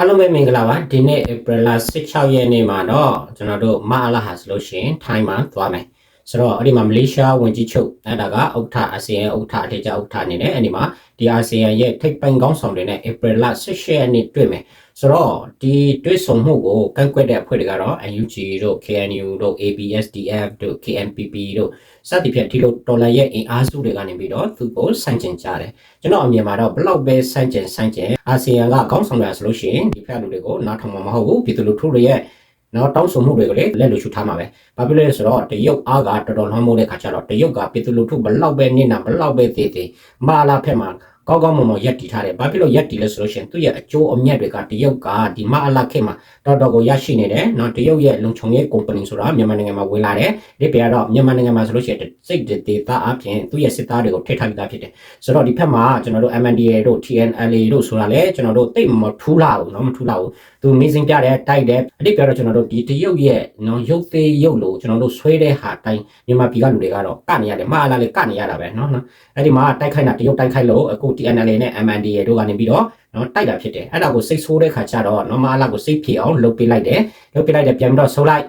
အားလုံးပဲမင်္ဂလာပါဒီနေ့ April 16ရက်နေ့မှာတော့ကျွန်တော်တို့မအားလာဟာဆိုလို့ရှိရင်ထိုင်းမှာသွားမယ်ဆိုတော့အဲ့ဒီမှာမလေးရှားဝန်ကြီးချုပ်အဲ့ဒါကဥက္ကဋ္ဌအာဆီယံဥက္ကဋ္ဌအထက်ကျဥက္ကဋ္ဌအနေနဲ့အဲ့ဒီမှာဒီအာဆီယံရဲ့ထိပ်ပိုင်းကောင်းဆောင်တွေနဲ့ April 16ရက်နေ့တွေ့မယ် ဆိုတော့ဒီတွေ့ဆုံမှုကိုကန့်ကွက်တဲ့အဖွဲ့တွေကတော့ UNG တို့ KNU တို့ ABSDF တို့ KNPP တို့စသဖြင့်ဒီလိုတော်လန်ရဲ့အင်အားစုတွေကနေပြီးတော့သူ့ကိုစန့်ကျင်ကြတယ်ကျွန်တော်အမြင်မှာတော့ဘလောက်ပဲစန့်ကျင်စန့်ကျင်အာဆီယံကကောင်းဆောင်ရဆိုလို့ရှိရင်ဒီဖက်လူတွေကိုနားထောင်မှာမဟုတ်ဘူးပြည်သူလူထုတွေရဲ့နော်တောင်းဆိုမှုတွေကိုလည်းလက်လို့ရှုထားမှာပဲဘာဖြစ်လဲဆိုတော့တရုတ်အားကတော်တော်နှောင်းမိုးတဲ့ခါကျတော့တရုတ်ကပြည်သူလူထုဘလောက်ပဲနစ်နာဘလောက်ပဲသေးသေးမာလာဖက်မှာ ကောင်းကောင်းမွန်မွန်ရက်တည်ထားတယ်။ဘာဖြစ်လို့ရက်တည်လဲဆိုလို့ရှိရင်သူ့ရဲ့အကျိုးအမြတ်တွေကတရုတ်ကဒီမအလခေတ်မှာတော်တော်ကိုရရှိနေတယ်။နော်တရုတ်ရဲ့လုံခြုံရေးကုမ္ပဏီဆိုတာမြန်မာနိုင်ငံမှာဝင်လာတယ်။ဒီပြတော့မြန်မာနိုင်ငံမှာဆိုလို့ရှိရင်စိတ်ဒေတာအပြင်သူ့ရဲ့စစ်သားတွေကိုထိထားပြီးသားဖြစ်တယ်။ဆိုတော့ဒီဖက်မှာကျွန်တော်တို့ MNDA တို့ TNLA တို့ဆိုတာလေကျွန်တော်တို့တိတ်မထူးလာဘူးနော်မထူးလာဘူး။သူမင်းစင်ပြတယ်တိုက်တယ်အတိတ်ကတော့ကျွန်တော်တို့ဒီတရုတ်ရဲ့နော်ရုပ်သေးရုပ်လို့ကျွန်တော်တို့ဆွဲတဲ့ဟာတိုင်းမြန်မာပြည်ကလူတွေကတော့ကနေရတယ်မအလားလေကနေရတာပဲနော်နော်အဲ့ဒီမှာတိုက်ခိုက်တာတရုတ်တိုက်ခိုက်လို့အခု TNLA နဲ့ MNDA တို့ကနေပြီးတော့ နော်တိုက်တာဖြစ်တယ်အဲ့ဒါကိုစိတ်ဆိုးတဲ့ခါကျတော့နော်မအလားကိုစိတ်ဖြေအောင်လုပ်ပေးလိုက်တယ်လုပ်ပေးလိုက်တယ်ပြန်ပြီးတော့ဆိုးလိုက်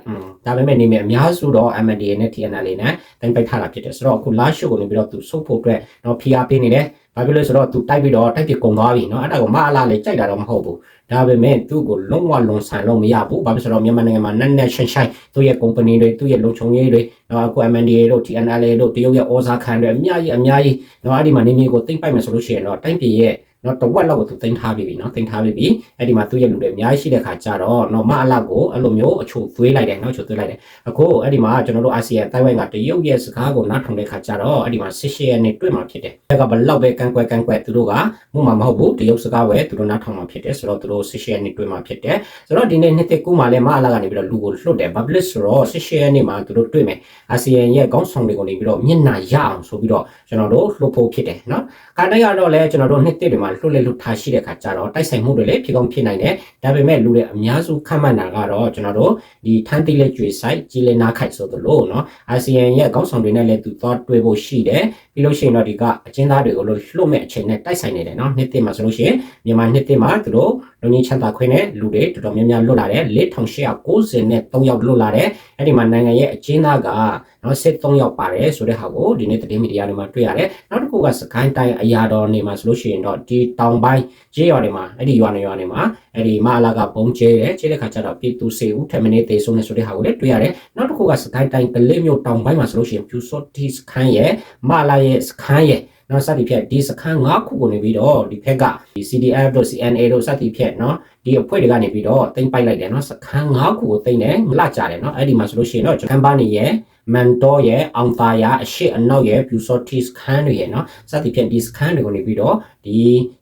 ဒါပေမဲ့နေမဲ့အများစုတော့ MNDA နဲ့ TNLA နဲ့တိုင်းပိုက်ထားတာဖြစ်တယ်ဆိုတော့အခု last show ကိုနေပြီးတော့သူစုပ်ဖို့အတွက်နော် PR ပေးနေတယ်ဘာဖြစ်လို့ဆိုတော့သူတိုက်ပြီးတော့တိုက်ပြကုန်သွားပြီเนาะအဲ့ဒါကိုမအလားလေကြိုက်တာတော့မဟုတ်ဘူးဒါပေမဲ့သူ့ကိုလုံးဝလွန်ဆန်လို့မရဘူးဘာဖြစ်ဆိုတော့မြန်မာနိုင်ငံမှာနက်နက်ရှိုင်းရှိုင်းသူ့ရဲ့ company တွေသူ့ရဲ့လုံခြုံရေးတွေနော်အခု MNDA တို့ TNLA တို့တရုတ်ရဲ့ဩဇာခံတွေအများကြီးအများကြီးနော်အဲ့ဒီမှာနေမျိုးကိုသိမ့်ပိုက်မယ်ဆိုလို့ရှိရင်တော့တိုင်းပြည်ရဲ့ နော်တဝက်လောက်ကိုသူသိမ်းထားပြီးပြီနော်သိမ်းထားပြီးပြီအဲ့ဒီမှာသူ့ရဲ့လူတွေအများကြီးရှိတဲ့ခါကျတော့နော်မအလောက်ကိုအဲ့လိုမျိုးအချို့သွေးလိုက်တယ်နော်အချို့သွေးလိုက်တယ်အခုအဲ့ဒီမှာကျွန်တော်တို့အာဆီယံတိုင်ဝမ်ကတရုတ်ရဲ့စကားကိုနားထောင်တဲ့ခါကျတော့အဲ့ဒီမှာစစ်ရှေ့ရနေတွေ့မှာဖြစ်တယ်အဲ့ကဘလောက်ပဲကန့်ကွက်ကန့်ကွက်သူတို့ကမှုမှာမဟုတ်ဘူးတရုတ်စကားပဲသူတို့နားထောင်မှာဖြစ်တယ်ဆိုတော့သူတို့စစ်ရှေ့ရနေတွေ့မှာဖြစ်တယ်ဆိုတော့ဒီနေ့နှစ်သက်ကူမှာလည်းမအလောက်ကနေပြီးတော့လူကိုလွတ်တယ်ဘာဖြစ်လို့ဆိုတော့စစ်ရှေ့ရနေမှာသူတို့တွေ့မယ်အာဆီယံရဲ့ခေါင်းဆောင်တွေကိုနေပြီးတော့မျက်နှာရအောင်ဆိုပြီးတော့ကျွန်တော်တို့လှုပ်ဖို့ဖြစ်တယ်နော်ခါတိုင်းကတော့လည်းကျွန်တော်တို့နှစ်သက်တွေမှာလှုပ်လေလှုပ်ထားရှိတဲ့ခါကျတော့တိုက်ဆိုင်မှုတွေလည်းဖြစ်ကောင်းဖြစ်နိုင်တယ်ဒါပေမဲ့လူတွေအများစုခန့်မှန်းတာကတော့ကျွန်တော်တို့ဒီထန်းတိလက်ကျွေဆိုင်ကြီးလေနားခိုက်ဆိုသလိုနော်အာဆီယံရဲ့ခေါင်းဆောင်တွေနဲ့လည်းသူသွားတွေ့ဖို့ရှိတယ်ပြီးလို့ရှိရင်တော့ဒီကအချင်းသားတွေကိုလို့လှုပ်မဲ့အချိန်နဲ့တိုက်ဆိုင်နေတယ်နော်နှစ်သက်မှာဆိုလို့ရှိရင်မြန်မာနှစ်သက်မှာသူတို့လူကြီးချမ်းသာခွင့်နဲ့လူတွေတော်တော်များများလွတ်လာတယ်4890နဲ့3ယောက်လွတ်လာတယ်အဲ့ဒီမှာနိုင်ငံရဲ့အချင်းသားကနော်73ယောက်ပါတယ်ဆိုတဲ့ဟာကိုဒီနေ့သတင်းမီဒီယာတွေမှာတွေ့ရတယ်နောက်တစ်ခုကစကိုင်းတိုင်းအရာတော်နေမှာဆိုလို့ရှိရင်တော့ဒီတောင်ပိုင်းကျေးရွာတွေမှာအဲ့ဒီရွာနေရွာတွေမှာအဲ့ဒီမအလာကဘုံကျဲတယ်ကျဲတဲ့ခါကျတော့ပြည်သူစေဦးထမင်းနေသေးဆုံးနေဆိုတဲ့ဟာကိုလည်းတွေ့ရတယ်နောက်တစ်ခုကစကိုင်းတိုင်းကလေးမျိုးတောင်ပိုင်းမှာဆိုလို့ရှိရင်ဖြူစော့တီစခန်းရဲ့မအလာရဲ့စခန်းရဲ့နော်စသည်ဖြင့်ဒီစခန်း၅ခုကိုနေပြီးတော့ဒီဖက်ကဒီ CDF တို့ CNA တို့စသည်ဖြင့်နော်ဒီအဖွဲ့တွေကနေပြီးတော့တင်ပိုက်လိုက်တယ်နော်စခန်း၅ခုကိုတင်တယ်မလကြတယ်နော်အဲ့ဒီမှာဆိုလို့ရှိရင်တော့ကမ်ပါနီရဲ့ မန်တော်ရဲ့အောင်သာယာအရှိအနောက်ရဲ့ပြူစော့တီစခန်းတွေရဲ့နော်စသည်ဖြင့်ဒီစခန်းတွေကိုနေပြီးတော့ဒီ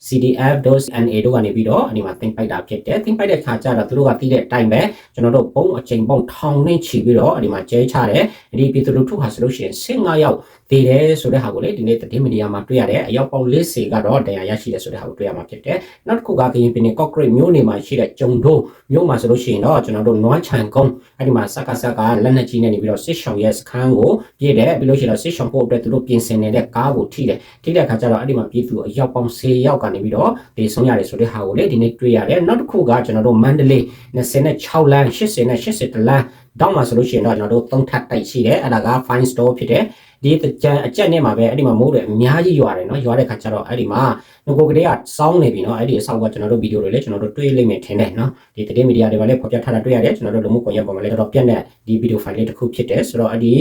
CDF တို့ NA တို့ကနေပြီးတော့အဒီမှာတင်ပိုက်တာဖြစ်တယ်တင်ပိုက်တဲ့ခါကျတော့သူတို့ကတီးတဲ့အတိုင်းပဲကျွန်တော်တို့ပုံအချိန်ပုံထောင်နှင်းချီပြီးတော့အဒီမှာကျဲချတယ်ဒီပြည်သူလူထုဟာဆိုလို့ရှိရင်15ယောက်တည်တယ်ဆိုတဲ့ဟာကိုလေဒီနေ့သတင်းမီဒီယာမှာတွေ့ရတယ်အယောက်ပေါင်း40ကတော့တရားရရှိတယ်ဆိုတဲ့ဟာကိုတွေ့ရမှာဖြစ်တယ်နောက်တစ်ခုကကရင်ပြည်နယ် Concrete မြို့နယ်မှာရှိတဲ့ကျုံတို့မြို့မှာဆိုလို့ရှိရင်တော့ကျွန်တော်တို့နွမ်းချန်ကုန်းအဲ့ဒီမှာစက်ကစက်ကလက်နက်ကြီးနဲ့နေပြီးတော့စစ်ဆောင်ရဲ့စခန်းကိုပြည့်တယ်ပြီးလို့ရှိရင်တော့စစ်ဆောင်ဖို့အတွက်သူတို့ပြင်ဆင်နေတဲ့ကားကိုထိတယ်ထိတဲ့အခါကျတော့အဲ့ဒီမှာပြည်သူအယောက်ပေါင်း10ယောက်ကနေပြီးတော့ဒီဆုံးရတယ်ဆိုတဲ့ဟာကိုလေဒီနေ့တွေ့ရတယ်နောက်တစ်ခုကကျွန်တော်တို့မန္တလေး26လမ်း80နဲ့80လမ်းတောင်းမှာဆိုလို့ရှိရင်တော့ကျွန်တော်တို့သုံးထပ်တိုက်ရှိတယ်အဲ့ဒါက fine store ဖြစ်တယ် ဒီကြံအကြက်နဲ့မှာပဲအဲ့ဒီမှာမိုးတွေအများကြီးရွာတယ်နော်ရွာတဲ့ခါကျတော့အဲ့ဒီမှာငကိုကလေးကစောင်းနေပြီနော်အဲ့ဒီအဆောက်ကကျွန်တော်တို့ဗီဒီယိုတွေလည်းကျွန်တော်တို့တွေ့လိမ့်မယ်ထင်တယ်နော်ဒီတတိမီဒီယာတွေမှာလည်းဖော်ပြထားတာတွေ့ရတယ်ကျွန်တော်တို့လူမှုကွန်ရက်ပေါ်မှာလည်းတော်တော်ပြတ်တဲ့ဒီဗီဒီယိုဖိုင်လေးတစ်ခုဖြစ်တယ်ဆိုတော့အဲ့ဒီ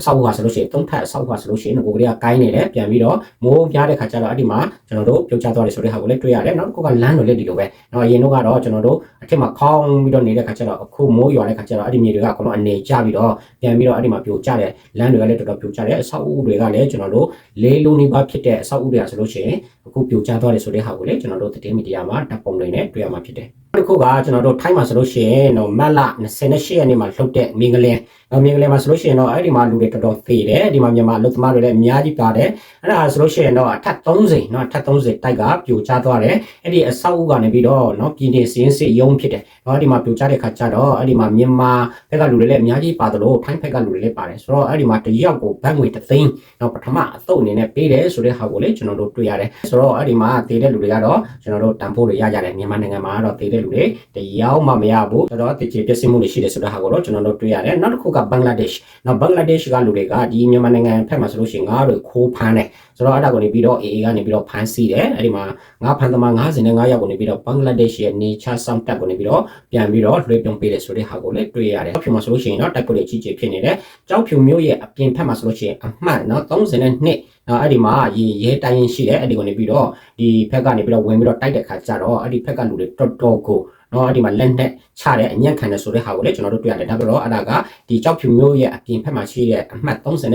အဆောက်အဦကဆိုလို့ရှိရင်သုံးထပ်အဆောက်အဦကဆိုလို့ရှိရင်ကိုကလေးကကိုင်းနေတယ်ပြန်ပြီးတော့မိုးပြားတဲ့ခါကျတော့အဲ့ဒီမှာကျွန်တော်တို့ပြုတ်ချသွားတယ်ဆိုတဲ့ဟာကိုလည်းတွေ့ရတယ်နောက်တစ်ခုကလမ်းတော်လည်းဒီလိုပဲနော်အရင်တော့ကတော့ကျွန်တော်တို့အထက်မှာခေါင်းပြီးတော့နေတဲ့ခါကျတော့အခုမိုးရွာတဲ့ခါကျတော့အဲ့ဒီမြေတွေကအကုန်လုံးအနေကျပြီးတော့ပြန်ပြီးတော့အဲ့ဒီမှာပြုတ်ချတယ်လမ်းတွေကလည်းတော်တော်ပြုတ်ချတယ်အဆောက်အဦတွေကလည်းကျွန်တော်တို့လေးလုံးနေပါဖြစ်တဲ့အဆောက်အဦတွေကဆိုလို့ရှိရင်အခုပြုတ်ချသွားတယ်ဆိုတဲ့ဟာကိုလည်းကျွန်တော်တို့သတင်းမီဒီယာမှာတပ်ပုံတွေနဲ့တွေ့ရမှာဖြစ်တယ်တစ်ခုကကျွန်တော်တို့ထိုင်းမှာဆိုလို့ရှိရင်တော့မတ်လ28ရက်နေ့မှာလှုပ်တဲ့မင်္ဂလင်း။မြင်ကလေးမှာဆိုလို့ရှိရင်တော့အဲ့ဒီမှာလူတွေတော်တော်သေးတယ်။ဒီမှာမြန်မာအလုပ်သမားတွေလည်းအများကြီးပါတယ်။အဲ့ဒါဆိုလို့ရှိရင်တော့အထက်30နော်အထက်30တိုက်ကပြိုကျသွားတယ်။အဲ့ဒီအဆောက်အဦကနေပြီးတော့နော်ပြည်နေစင်းစစ်ရုံးဖြစ်တယ်။နော်ဒီမှာပြိုကျတဲ့ခါကျတော့အဲ့ဒီမှာမြန်မာဘက်ကလူတွေလည်းအများကြီးပါတယ်လို့ထိုင်းဘက်ကလူတွေလည်းပါတယ်။ဆိုတော့အဲ့ဒီမှာတယောက်ကိုဘတ်ငွေ3သိန်းနော်ပထမအသုတ်အနေနဲ့ပေးတယ်ဆိုတဲ့ဟာကိုလည်းကျွန်တော်တို့တွေ့ရတယ်။ဆိုတော့အဲ့ဒီမှာတည်တဲ့လူတွေကတော့ကျွန်တော်တို့တန်ဖိုးတွေရကြတယ်မြန်မာနိုင်ငံမှာကတော့တည်တဲ့လူတွေတယောက်မှမရဘူး။ဆိုတော့တည်ကျေပြည့်စုံမှုတွေရှိတယ်ဆိုတဲ့ဟာကိုတော့ကျွန်တော်တို့တွေ့ရတယ်။နောက်တစ်ခုကဘင်္ဂလားဒေ့ရှ်နော်ဘင်္ဂလားဒေ့ရှ်ကလူတွေကဒီမြန်မာနိုင်ငံဖက်မှာဆိုလို့ရှိရင်ငါးတွေခိုးဖမ်းတယ်ဆိုတော့အဲ့ဒါကိုနေပြီးတော့ AA ကနေပြီးတော့ဖမ်းဆီးတယ်အဲ့ဒီမှာငါးဖမ်းသမား95ယောက်ကိုနေပြီးတော့ဘင်္ဂလားဒေ့ရှ်ရဲ့ nature စောင့်တပ်ကိုနေပြီးတော့ပြန်ပြီးတော့လွှဲပြောင်းပေးတယ်ဆိုတဲ့ဟာကိုလည်းတွေ့ရတယ်။ဖြစ်မှာဆိုလို့ရှိရင်တော့တိုက်ပွဲတွေကြီးကြီးဖြစ်နေတယ်။ကြောက်ဖြူမျိုးရဲ့အပြင်ဖက်မှာဆိုလို့ရှိရင်အမှတ်နော်32 နော်အဲ့ဒီမှာရေရဲတိုင်းရင်ရှိတယ်အဲ့ဒီကိုနေပြီးတော့ဒီဖက်ကနေပြီးတော့ဝင်ပြီးတော့တိုက်တဲ့ခါကျတော့အဲ့ဒီဖက်ကလူတွေတော်တော်ကိုနော်အဲ့ဒီမှာလက်နဲ့ချတဲ့အညံ့ခံတယ်ဆိုတဲ့ဟာကိုလည်းကျွန်တော်တို့တွေ့ရတယ်ဒါပေတော့အဲ့ဒါကဒီကြောက်ဖြူမျိုးရဲ့အပြင်ဖက်မှာရှိတဲ့အမှတ်32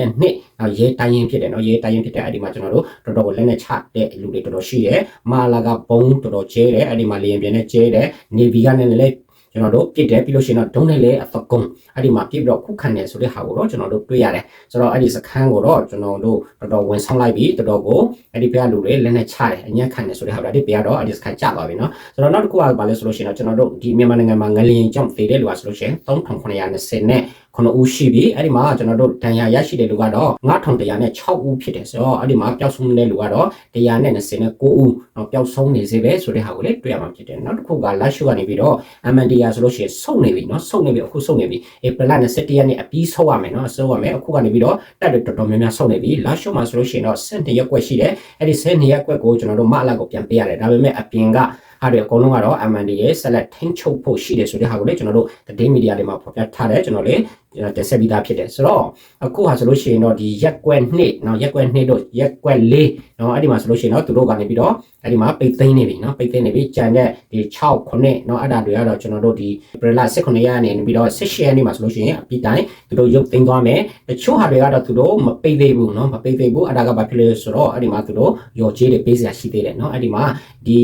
နော်ရဲတိုင်းရင်ဖြစ်တယ်နော်ရဲတိုင်းရင်ဖြစ်တဲ့အဲ့ဒီမှာကျွန်တော်တို့တော်တော်ကိုလက်နဲ့ချတဲ့လူတွေတော်တော်ရှိတယ်မာလာကဘုံတော်တော်ကျဲတယ်အဲ့ဒီမှာလေရင်ပြင်းနဲ့ကျဲတယ်နေဗီကနေလည်း ကျွန်တော်တို့ပြစ်တယ်ပြီးလို့ရှိရင်တော့ဒုံးနဲ့လည်းအဖကုံအဲ့ဒီမှာပြစ်ပြီးတော့ခုခံတယ်ဆိုတဲ့ဟာကိုတော့ကျွန်တော်တို့တွေ့ရတယ်ဆိုတော့အဲ့ဒီစခန်းကိုတော့ကျွန်တော်တို့တော်တော်ဝင်ဆောင်လိုက်ပြီးတော်တော်ကိုအဲ့ဒီဘက်ကလူတွေလက်နဲ့ချတယ်အညံ့ခံတယ်ဆိုတဲ့ဟာဒါဒီဘက်ကတော့အဲ့ဒီစခန်းကျသွားပြီနော်ဆိုတော့နောက်တစ်ခုကဘာလဲဆိုလို့ရှိရင်တော့ကျွန်တော်တို့ဒီမြန်မာနိုင်ငံမှာငလျင်ကြောင့်သေတဲ့လူကဆိုလို့ရှိရင်3920နဲ့ခုနှစ်ဦးရှိပြီအဲ့ဒီမှာကျွန်တော်တို့ဒဏ်ရာရရှိတဲ့လူကတော့9100နဲ့6ဦးဖြစ်တယ်ဆိုတော့အဲ့ဒီမှာပျောက်ဆုံးတဲ့လူကတော့129ဦးတော့ပျောက်ဆုံးနေစေပဲဆိုတဲ့ဟာကိုလည်းတွေ့ရမှာဖြစ်တယ်နောက်တစ်ခုကလာရှုကနေပြီးတော့MNDR ဆိုလို့ရှိရင်စုံနေပြီเนาะစုံနေပြီအခုစုံနေပြီဧပြီလ21ရက်နေ့အပြီးဆုံးရမယ်เนาะဆုံးရမယ်အခုကနေပြီးတော့တက်တွေတော်တော်များများစုံနေပြီလာရှုမှာဆိုလို့ရှိရင်တော့12ရက်ကွက်ရှိတယ်အဲ့ဒီ12ရက်ကွက်ကိုကျွန်တော်တို့မအလာကိုပြန်ပေးရတယ်ဒါပေမဲ့အပြင်ကအားတွေအကုန်လုံးကတော့ MND ရဲ့ select ထိန်းချုပ်ဖို့ရှိတယ်ဆိုတဲ့ဟာကိုလည်းကျွန်တော်တို့သတင်းမီဒီယာတွေမှာဖော်ပြထားတယ်ကျွန်တော်လည်း တက်ဆက်ပြီးသားဖြစ်တယ်ဆိုတော့အခုဟာဆိုလို့ရှိရင်တော့ဒီရက်ကွက်နှစ်နော်ရက်ကွက်နှစ်တို့ရက်ကွက်လေးနော်အဲ့ဒီမှာဆိုလို့ရှိရင်တော့သူတို့ကနေပြီးတော့အဲ့ဒီမှာပိတ်သိမ်းနေပြီနော်ပိတ်သိမ်းနေပြီကြံတဲ့ဒီ6ခုနှစ်နော်အဲ့ဒါတွေကတော့ကျွန်တော်တို့ဒီ umbrella 16ရက်နေပြီးတော့16ရက်နေ့မှာဆိုလို့ရှိရင်အပြစ်တိုင်းသူတို့ရုပ်သိမ်းသွားမယ်တချို့ဟာတွေကတော့သူတို့မပိတ်သေးဘူးနော်မပိတ်သေးဘူးအဲ့ဒါကဘာဖြစ်လဲဆိုတော့အဲ့ဒီမှာသူတို့ရော်ကြေးတွေပေးစရာရှိသေးတယ်နော်အဲ့ဒီမှာဒီ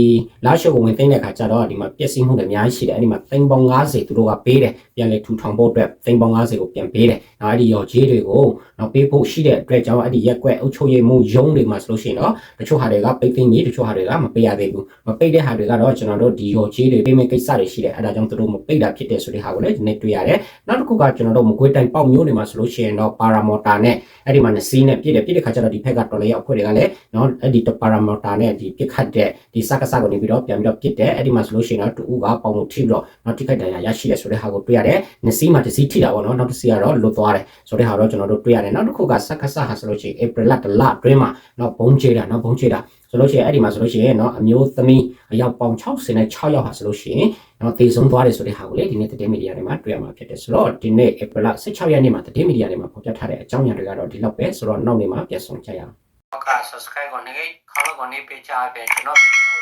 လာရှုပ်ကိုဝင်သိမ်းတဲ့အခါကျတော့ဒီမှာပျက်စီးမှုတွေအများကြီးရှိတယ်အဲ့ဒီမှာသိမ်းပေါင်း90သူတို့ကပေးတယ်ပြန်လေထူထောင်ဖို့အတွက်သိမ်းပေါင်း90ကိုပြန်ပေးတယ်နောက်အဲ့ဒီရော်ကြေးတွေကိုနောက်ပေးဖို့ရှိတဲ့အတွက်ကြောင့်အဲ့ဒီရက်ကွက်အုပ်ချုပ်ရေးမှုရုံးတွေမှာဆိုလို့ရှိရင်တော့တချို့ဟာတွေကပိတ်သိမ်းပြီးတချို့ဟာတွေကမပေးရသေးဘူးမပိတ်တဲ့ဟာတွေကတော့ကျွန်တော်တို့ဒီရော်ကြေးတွေပေးမယ့်ကိစ္စတွေရှိတယ်အဲ့ဒါကြောင့်သူတို့မပိတ်တာဖြစ်တဲ့ဆိုတဲ့ဟာကိုလည်းဒီနေ့တွေ့ရတယ်နောက်တစ်ခုကကျွန်တော်တို့မကွေးတိုင်းပေါက်မျိုးတွေမှာဆိုလို့ရှိရင်တော့ပါရာမော်တာနဲ့အဲ့ဒီမှာနစီးနဲ့ပြည့်တယ်ပြည့်တဲ့ခါကျတော့ဒီဖက်ကတော်လေးရောက်ဖွဲ့တွေကလည်းနော်အဲ့ဒီပါရာမော်တာနဲ့ဒီပြစ်ခတ်တဲ့ဒီစကစကိုနေပြီးတော့ပြန်ပြီးတော့ပြစ်တယ်အဲ့ဒီမှာဆိုလို့ရှိရင်တော့တူဦးကပေါင်ကိုထိပြီးတော့နောက်ထိခိုက်ဒဏ်ရာရရှိတယ်ဆိုတဲ့ဟာကိုတွေ့ရတယ်နစီးမှာတစ်စီးထိတာပေါ့နော်နောက်တစ်စီးကတော့လွတ်သွားတယ်ဆိုတဲ့ဟာတော့ကျွန်တော်တို့တွေ့ရတယ်နောက်တစ်ခုကစကစဟာဆိုလို့ရှိရင် April လတလအတွင်းမှာနော်ဘုံချေတာနော်ဘုံချေတာဆိုလို့ရှိရင်အဲ့ဒီမှာဆိုလို့ရှိရင်နော်အမျိုးသမီးအယောက်ပေါင်60နဲ့6ယောက်ဟာဆိုလို့ရှိရင်နော်တည်ဆုံးသွားတယ်ဆိုတဲ့ဟာကိုလေဒီနေ့သတင်းမီဒီယာတွေမှာတွေ့ရမှာဖြစ်တယ်ဆိုတော့ဒီနေ့ April 16ရက်နေ့မှာသတင်းမီဒီယာတွေမှာဖော်ပြထားတဲ့အကြောင်းအရာတွေကတော့ဒီလောက်ပဲဆိုတော့နောက်နေ့မှာပြန်ဆောင်ကြရအောင်ဟုတ်က subscribe ကိုနေခေါင်းကိုနေပေးချပေးကျွန်တော်ဗီဒီယို